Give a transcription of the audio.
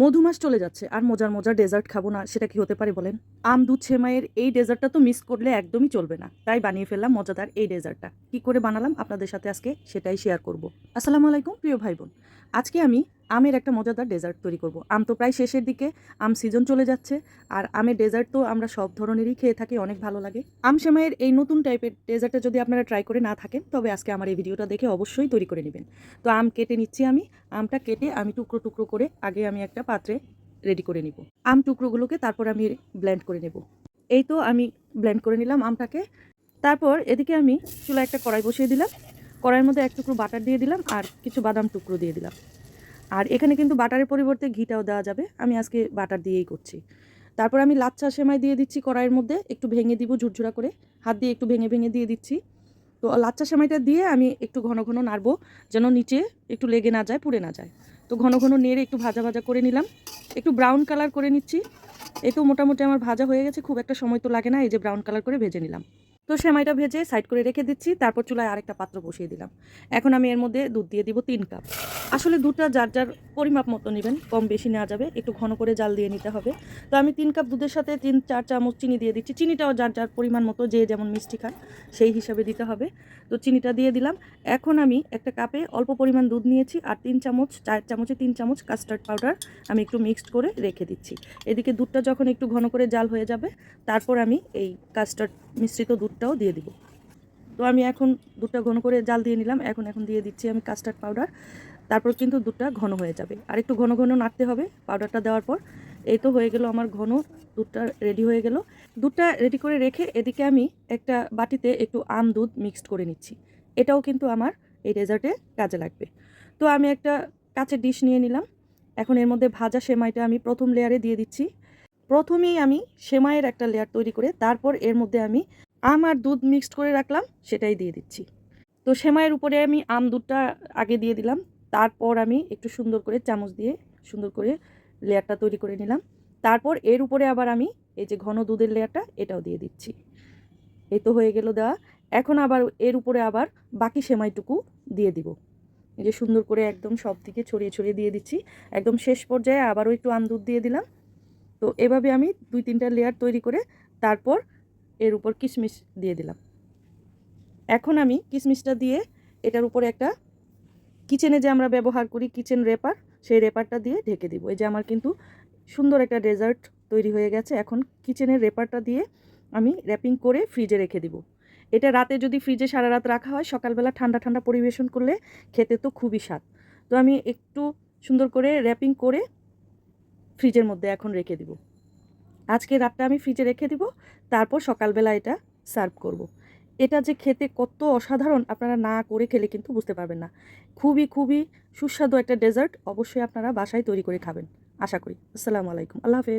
মধুমাস চলে যাচ্ছে। আর মজার মজার ডেজার্ট খাব না, সেটা কি হতে পারে বলেন? আম, দুধ, সেমাইয়ের এই ডেজার্টটা তো মিস করলে একদমই চলবে না। তাই বানিয়ে ফেললাম মজাদার এই ডেজার্টটা। কি করে বানালাম? আপনাদের সাথে আজকে সেটাই শেয়ার করব। আসসালামু আলাইকুম, প্রিয় ভাই বোন। আজকে আমি আমের একটা মজাদার ডেজার্ট তৈরি করব। আম তো প্রায় শেষের দিকে, আম সিজন চলে যাচ্ছে, আর আমের ডেজার্ট তো আমরা সব ধরনেরই খেয়ে থাকি, অনেক ভালো লাগে। আম সেমাইয়ের এই নতুন টাইপের ডেজার্টটা যদি আপনারা ট্রাই করে না থাকেন, তবে আজকে আমার এই ভিডিওটা দেখে অবশ্যই তৈরি করে নেবেন। তো আম কেটে নিচ্ছি আমি, আমটা কেটে আমি টুকরো টুকরো করে আগে আমি একটা পাত্রে রেডি করে নিব। আম টুকরোগুলোকে তারপর আমি ব্লেন্ড করে নেব। এই তো আমি ব্লেন্ড করে নিলাম আমটাকে। তারপর এদিকে আমি চুলা একটা কড়াই বসিয়ে দিলাম। কড়াইয়ের মধ্যে এক টুকরো বাটার দিয়ে দিলাম আর কিছু বাদাম টুকরো দিয়ে দিলাম। আর এখানে কিন্তু বাটারের পরিবর্তে ঘিটাও দেওয়া যাবে। আমি আজকে বাটার দিয়েই করছি। তারপর আমি লাচ্ছা সেমাই দিয়ে দিচ্ছি কড়াইয়ের মধ্যে। একটু ভেঙে দিব ঝুরঝুরা করে। হাত দিয়ে একটু ভেঙে ভেঙে দিয়ে দিচ্ছি। তো লাচ্চা সেমাইটা দিয়ে আমি একটু ঘন ঘন নাড়বো যেন নিচে একটু লেগে না যায়, পুড়ে না যায়। তো ঘন ঘন নেড়ে একটু ভাজা ভাজা করে নিলাম। একটু ব্রাউন কালার করে নিচ্ছি। এই তো মোটামুটি আমার ভাজা হয়ে গেছে। খুব একটা সময় তো লাগে না এই যে ব্রাউন কালার করে ভেজে নিলাম। তো সেমাইটা ভেজে সাইড করে রেখে দিচ্ছি, তারপর চুলায় আরেকটা পাত্র বসিয়ে দিলাম। এখন আমি এর মধ্যে দুধ দিয়ে দিব তিন কাপ। আসলে দুধটা যার যার পরিমাপ মতো নেবেন, কম বেশি নেওয়া যাবে, একটু ঘন করে জাল দিয়ে নিতে হবে। তো আমি তিন কাপ দুধের সাথে তিন, চার চামচ চিনি দিয়ে দিচ্ছি। চিনিটাও যার যার পরিমাণ মতো যে যেমন মিষ্টি খান, সেই হিসাবে দিতে হবে। তো চিনিটা দিয়ে দিলাম। এখন আমি একটা কাপে অল্প পরিমাণ দুধ নিয়েছি আর তিন চামচ, চার চামচে তিন চামচ কাস্টার্ড পাউডার আমি একটু মিক্সড করে রেখে দিচ্ছি। এদিকে দুধটা যখন একটু ঘন করে জাল হয়ে যাবে, তারপর আমি এই কাস্টার্ড মিশ্রিত দুধটাও দিয়ে দিব। তো আমি এখন দুধটা ঘন করে জাল দিয়ে নিলাম। এখন এখন দিয়ে দিচ্ছি আমি কাস্টার্ড পাউডার তারপর কিন্তু দুধটা ঘন হয়ে যাবে। আর একটু ঘন ঘন নাড়তে হবে পাউডারটা দেওয়ার পর। এই তো হয়ে গেল আমার ঘন, দুধটা রেডি হয়ে গেল। দুধটা রেডি করে রেখে এদিকে আমি একটা বাটিতে একটু আম দুধ মিক্সড করে নিচ্ছি। এটাও কিন্তু আমার এই ডেজার্টে কাজে লাগবে। তো আমি একটা কাঁচের ডিশ নিয়ে নিলাম। এখন এর মধ্যে ভাজা সেমাইটা আমি প্রথম লেয়ারে দিয়ে দিচ্ছি। প্রথমেই আমি সেমাইয়ের একটা লেয়ার তৈরি করে তারপর এর মধ্যে আমি আম আর দুধ মিক্সড করে রাখলাম, সেটাই দিয়ে দিচ্ছি। তো সেমাইয়ের উপরে আমি আম দুধটা আগে দিয়ে দিলাম, তারপর আমি একটু সুন্দর করে চামচ দিয়ে সুন্দর করে লেয়ারটা তৈরি করে নিলাম। তারপর এর উপরে আবার আমি এই যে ঘন দুধের লেয়ারটা, এটাও দিয়ে দিচ্ছি। এই তো হয়ে গেল দেওয়া। এখন আবার এর উপরে আবার বাকি সেমাইটুকু দিয়ে দিব। এই যে সুন্দর করে একদম সব দিকে ছড়িয়ে ছড়িয়ে দিয়ে দিচ্ছি। একদম শেষ পর্যায়ে আবারও একটু আম দুধ দিয়ে দিলাম। তো এভাবে আমি দুই তিনটা লেয়ার তৈরি করে তারপর এর উপর কিশমিশ দিয়ে দিলাম। এখন আমি কিশমিশটা দিয়ে এটার উপরে একটা কিচেনে যে আমরা ব্যবহার করি কিচেন রেপার সেই রেপারটা দিয়ে ঢেকে দিব। এই যে আমার কিন্তু সুন্দর একটা ডেজার্ট তৈরি হয়ে গেছে। এখন কিচেনের রেপারটা দিয়ে আমি র্যাপিং করে ফ্রিজে রেখে দিব। এটা রাতে যদি ফ্রিজে সারা রাত রাখা হয়, সকালবেলা ঠান্ডা ঠান্ডা পরিবেশন করলে খেতে তো খুবই স্বাদ। তো আমি একটু সুন্দর করে র্যাপিং করে ফ্রিজের মধ্যে এখন রেখে দিব। আজকে রাতটা আমি ফ্রিজে রেখে দিব, তারপর সকালবেলা এটা সার্ভ করব। এটা যে খেতে কত অসাধারণ আপনারা না করে খেলে কিন্তু বুঝতে পারবেন না। খুবই খুবই সুস্বাদু একটা ডেজার্ট অবশ্যই আপনারা বাসায় তৈরি করে খাবেন। আশা করি। আসসালামু আলাইকুম। আল্লাহ হাফেজ।